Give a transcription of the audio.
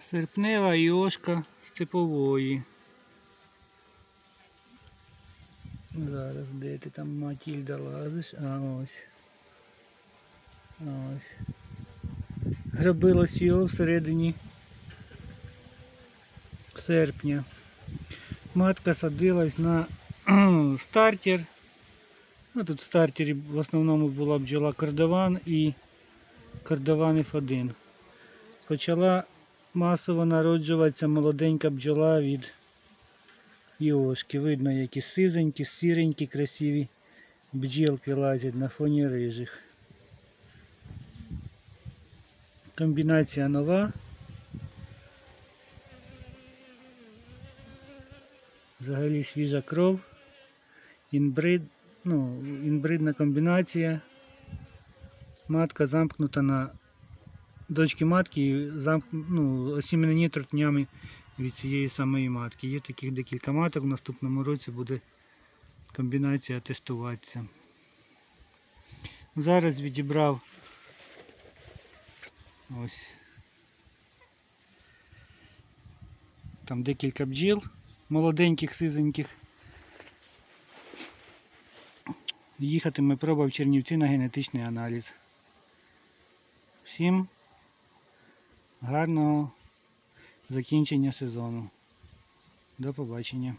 Серпнева йошка степової. Зараз де ти там Матільда лазиш? А ось. А ось. Грабилось його всередині серпня. Матка садилась на стартер. Ну, тут в стартері в основному була бджола кардаван і кардаван F1. Почала масово народжуватися молоденька бджола від Йошки. Видно, які сизенькі, сіренькі, красиві бджілки лазять на фоні рижих. Комбінація нова. Взагалі свіжа кров. Інбрид, ну, інбридна комбінація. Матка замкнута на дочки матки і замк, ну, осіменені трутнями від цієї самої матки. Є таких декілька маток. В наступному році буде комбінація тестуватися. Зараз відібрав ось там декілька бджіл молоденьких, сизеньких. Їхатиме проба в Чернівці на генетичний аналіз. Всім гарного закінчення сезону. До побачення.